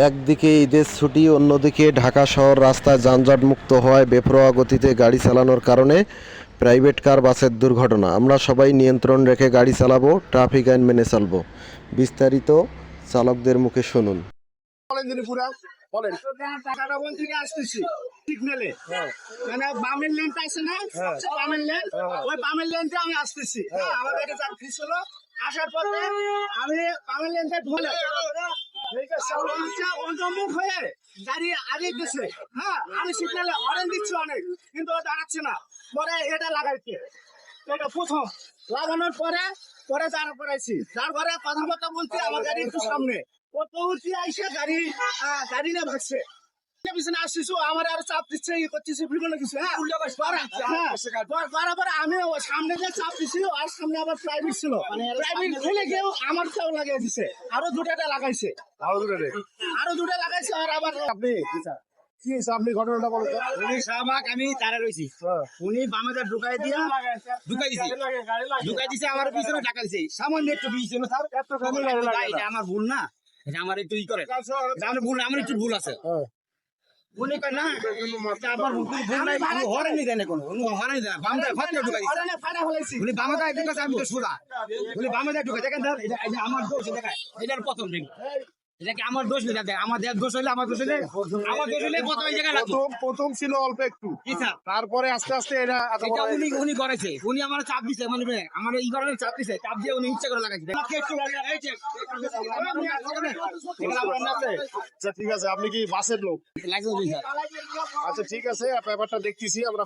একদিকে ঈদের ছুটি অন্যদিকে ঢাকা শহর রাস্তায় যানজটমুক্ত হওয়ায় বেপরোয়া গতিতে গাড়ি চালানোর কারণে প্রাইভেট কার বাসের দুর্ঘটনা। আমরা সবাই নিয়ন্ত্রণ রেখে গাড়ি চালাবো ট্রাফিক আইন মেনে চলবো। বিস্তারিত চালকদের মুখে শুনুন। বলেন থেকে আসতেছি? সিগনালে মানে বামের লেনটা আছে না? বামের লেন ওই বামের লেনটা আমি আসতেছি। হ্যাঁ, একটা ফিস আসার পরে আমি বামের লেনটা ঢোলে হয়ে আমি সিগনালে হরেন দিচ্ছি অনেক, কিন্তু ও দাঁড়াচ্ছে না। পরে এটা লাগাইছে। এটা প্রথম। লাগানোর পরে পরে তার করাইছি তারপরে কথাবার্তা বলছি আমার গাড়ি একটু সামনে। ও পৌঁছে আইসে গাড়ি গাড়ি নিয়ে ভাগছে। পিছনে আসছিস আমার আর চাপ দিচ্ছে ই করতেছে বিভিন্ন কিছু হ্যাঁ? হ্যাঁ, পর- বরাবর আমি সামনে যে চাপ দিছি আর সামনে আবার প্রাইভেট ছিল। প্রাইভেট ফেলে গিয়েও আমার চাও লাগিয়ে দিছে। আরও দুটাটা লাগাইছে। আরও দূরে আরও দুটা লাগাইছে আর আবার আপনি কি আপনি ঘটনাটা উনি শাহবাগ আমি তারা রয়েছি হ্যাঁ। উনি বামেদা ঢুকাই দিয়া ঢুকাই দিছে। ঢুকাই দিছে আমার পিছনে টাকা দিছে। সামান্য একটু দিয়েছিল স্যার এতখানি লাগে লাগে। না। এটা আমার ভুল না। আমার একটু ই করে। আমার ভুল আমার একটু ভুল আছে। উনি কয় না ভুল আমি হরেনি দেয় না উনি হরেনি দেয় বামদা ফাটলে ঢুকাই দিছে ফাটা হলাইছি উনি বামেদা ঢুকাছে আমি তো সোজা উনি বামেদা ঢুকাই দেখেন স্যার এটা এটা আমার দোষ দেখায় এটার প্রথম দিন এটা কি আমার দোষ নেই আমার দোষ হইলে আমার দোষ হইলে। আমার দোষ হইলে প্রথম এই জায়গায় প্রথম প্রথম ছিল অল্প একটু। তারপরে আস্তে আস্তে এটা এটা উনি উনি করেছে। উনি আমার চাপ দিছে মানে আমার এই কারণে চাপ দিছে। চাপ দিয়ে উনি ইচ্ছা করে লাগাইছে। আমাকে একটু। আচ্ছা ঠিক আছে আপনি কি বাসের লোক? লাইসেন্স আচ্ছা ঠিক আছে ব্যাপারটা দেখতেছি আমরা